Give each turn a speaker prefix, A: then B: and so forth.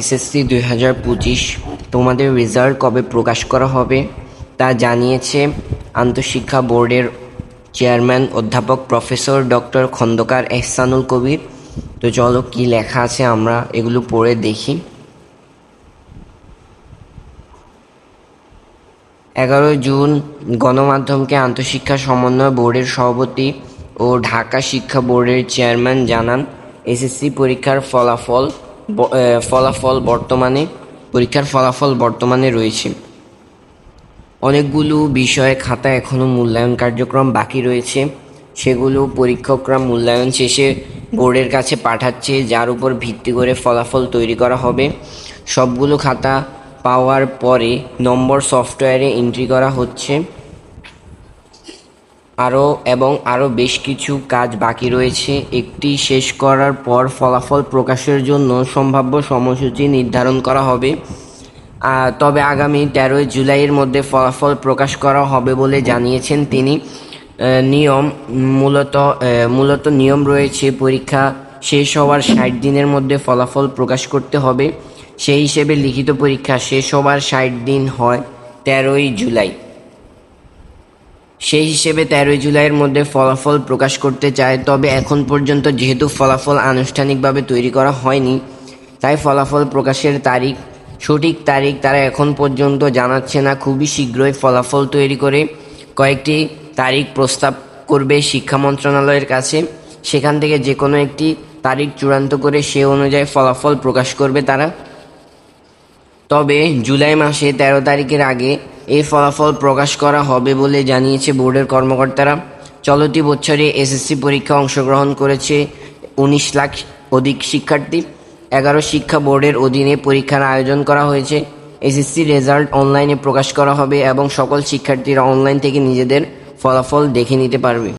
A: SSC দুই হাজার পঁচিশ তোমাদের রেজাল্ট কবে প্রকাশ করা হবে তা জানিয়েছে আন্তঃশিক্ষা বোর্ডের চেয়ারম্যান অধ্যাপক প্রফেসর ডক্টর খন্দকার এহসানুল কবির। তো চলো কি লেখা আছে আমরা এগুলো পড়ে দেখি। এগারো জুন গণমাধ্যমকে আন্তঃশিক্ষা সমন্বয় বোর্ডের সভাপতি ও ঢাকা শিক্ষা বোর্ডের চেয়ারম্যান জানান, এসএসসি পরীক্ষার ফলাফল ফলাফল বর্তমানে, পরীক্ষার ফলাফল বর্তমানে রয়েছে। অনেকগুলো বিষয়ে খাতা এখনও মূল্যায়ন কার্যক্রম বাকি রয়েছে। সেগুলো পরীক্ষকরা মূল্যায়ন শেষে বোর্ডের কাছে পাঠাচ্ছে, যার উপর ভিত্তি করে ফলাফল তৈরি করা হবে। সবগুলো খাতা পাওয়ার পরে নম্বর সফটওয়্যারে এন্ট্রি করা হচ্ছে। আরও এবং আরও বেশ কিছু কাজ বাকি রয়েছে। একটি শেষ করার পর ফলাফল প্রকাশের জন্য সম্ভাব্য সময়সূচি নির্ধারণ করা হবে। তবে আগামী তেরোই জুলাইয়ের মধ্যে ফলাফল প্রকাশ করা হবে বলে জানিয়েছেন তিনি। নিয়ম মূলত মূলত নিয়ম রয়েছে পরীক্ষা শেষ হওয়ার ষাট দিনের মধ্যে ফলাফল প্রকাশ করতে হবে। সেই হিসেবে লিখিত পরীক্ষা শেষ হওয়ার ষাট দিন হয় তেরোই জুলাই। সেই হিসেবে তেরোই জুলাইয়ের মধ্যে ফলাফল প্রকাশ করতে চায়, তবে এখন পর্যন্ত যেহেতু ফলাফল আনুষ্ঠানিকভাবে তৈরি করা হয়নি, তাই ফলাফল প্রকাশের তারিখ, সঠিক তারিখ তারা এখন পর্যন্ত জানাচ্ছে না। খুবই শীঘ্রই ফলাফল তৈরি করে কয়েকটি তারিখ প্রস্তাব করবে শিক্ষা মন্ত্রণালয়ের কাছে। সেখান থেকে যে কোনো একটি তারিখ চূড়ান্ত করে সে অনুযায়ী ফলাফল প্রকাশ করবে তারা। তবে জুলাই মাসে তেরো তারিখের আগে এই ফলাফল প্রকাশ করা হবে বলে জানিয়েছে বোর্ডের কর্মকর্তারা। চলতি বছরে এসএসসি পরীক্ষা অংশগ্রহণ করেছে উনিশ লাখ অধিক শিক্ষার্থী। এগারো শিক্ষা বোর্ডের অধীনে পরীক্ষার আয়োজন করা হয়েছে। এসএসসি রেজাল্ট অনলাইনে প্রকাশ করা হবে এবং সকল শিক্ষার্থীরা অনলাইন থেকে নিজেদের ফলাফল দেখে নিতে পারবে।